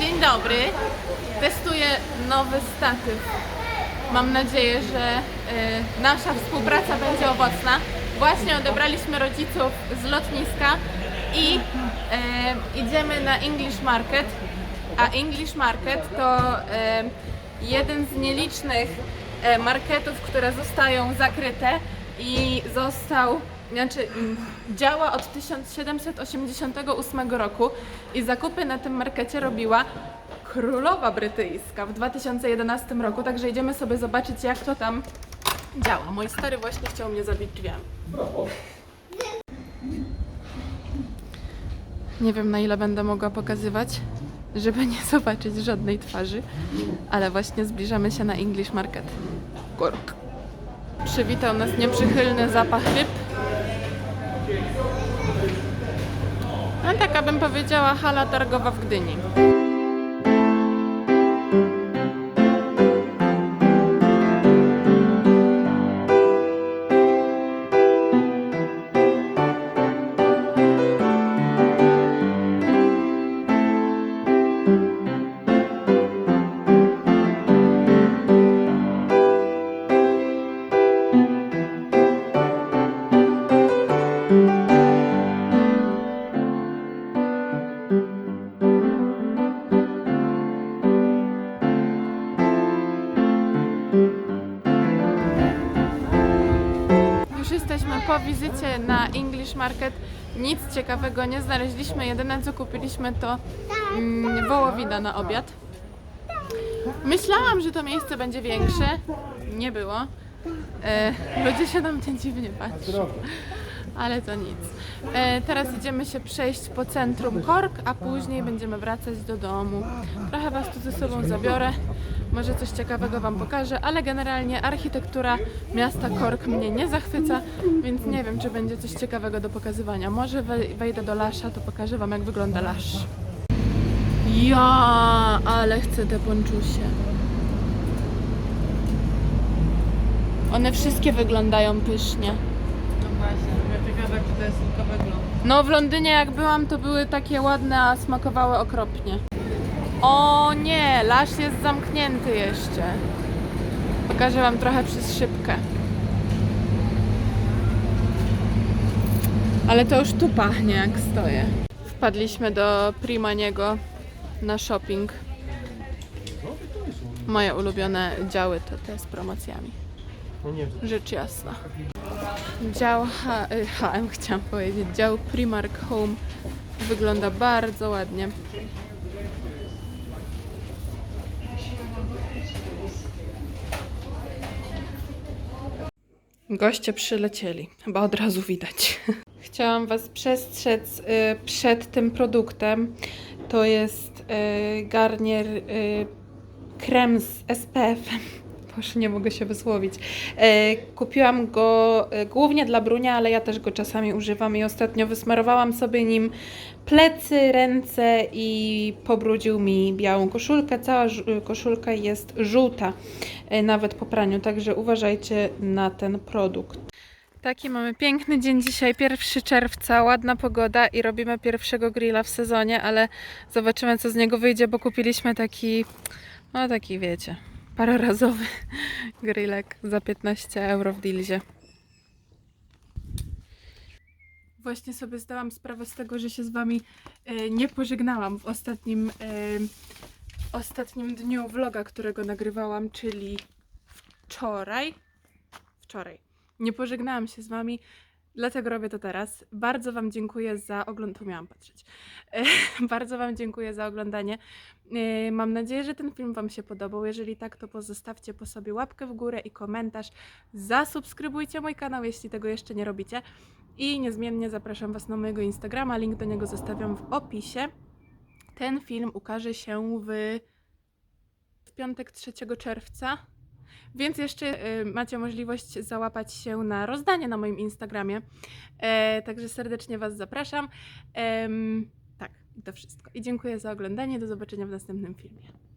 Dzień dobry. Testuję nowy statyw. Mam nadzieję, że y, nasza współpraca będzie owocna. Właśnie odebraliśmy rodziców z lotniska i y, idziemy na English Market. A English Market to y, jeden z nielicznych y, marketów, które zostają zakryte i został znaczy mm, działa od 1788 roku i zakupy na tym markecie robiła królowa brytyjska w 2011 roku, także idziemy sobie zobaczyć jak to tam działa. Mój stary właśnie chciał mnie zabić drzwiami. Nie wiem na ile będę mogła pokazywać, żeby nie zobaczyć żadnej twarzy, ale właśnie zbliżamy się na English Market. Kork. Przywitał nas nieprzychylny zapach ryb. No taka bym powiedziała hala targowa w Gdyni. Po wizycie na English Market. Nic ciekawego nie znaleźliśmy. Jedyne co kupiliśmy to mm, wołowina na obiad. Myślałam, że to miejsce będzie większe. Nie było. E, ludzie się na mnie dziwnie patrzą. Ale to nic. E, teraz idziemy się przejść po centrum Kork, a później będziemy wracać do domu. Trochę Was tu ze sobą zabiorę. Może coś ciekawego Wam pokażę, ale generalnie architektura miasta Kork mnie nie zachwyca, więc nie wiem, czy będzie coś ciekawego do pokazywania. Może wej- wejdę do Lasza, to pokażę Wam, jak wygląda Lasz. Ja, ale chcę te ponczusie. One wszystkie wyglądają pysznie. No właśnie, ja ciekawe czy to jest tylko wygląd. No w Londynie jak byłam, to były takie ładne, a smakowały okropnie. O nie, lasz jest zamknięty jeszcze. Pokażę wam trochę przez szybkę. Ale to już tu pachnie jak stoję. Wpadliśmy do Primaniego na shopping. Moje ulubione działy to te z promocjami. No Rzecz jasna. Dział HM chciałam powiedzieć, dział Primark Home wygląda bardzo ładnie. Goście przylecieli, chyba od razu widać. Chciałam Was przestrzec y, przed tym produktem. To jest y, garnier krem z SPF-em. Boże, nie mogę się wysłowić. E, kupiłam go e, głównie dla Brunia, ale ja też go czasami używam i ostatnio wysmarowałam sobie nim plecy, ręce i pobrudził mi białą koszulkę. Cała koszulka jest żółta, e, nawet po praniu, także uważajcie na ten produkt. Taki mamy piękny dzień dzisiaj, 1 czerwca, ładna pogoda i robimy pierwszego grilla w sezonie, ale zobaczymy co z niego wyjdzie, bo kupiliśmy taki, no taki wiecie, parorazowy grillek za 15 euro w Dilzie. Właśnie sobie zdałam sprawę z tego, że się z Wami e, nie pożegnałam w ostatnim, e, ostatnim dniu vloga, którego nagrywałam, czyli wczoraj. Wczoraj. Nie pożegnałam się z Wami, dlatego robię to teraz. Bardzo Wam dziękuję za oglądanie. Tu miałam patrzeć. Bardzo Wam dziękuję za oglądanie. E, Mam nadzieję, że ten film Wam się podobał. Jeżeli tak, to pozostawcie po sobie łapkę w górę i komentarz. Zasubskrybujcie mój kanał, jeśli tego jeszcze nie robicie. I niezmiennie zapraszam Was na mojego Instagrama. Link do niego zostawiam w opisie. Ten film ukaże się w, w piątek 3 czerwca. Więc jeszcze y, macie możliwość załapać się na rozdanie na moim Instagramie. E, także serdecznie Was zapraszam. Tak, to wszystko. I dziękuję za oglądanie. Do zobaczenia w następnym filmie.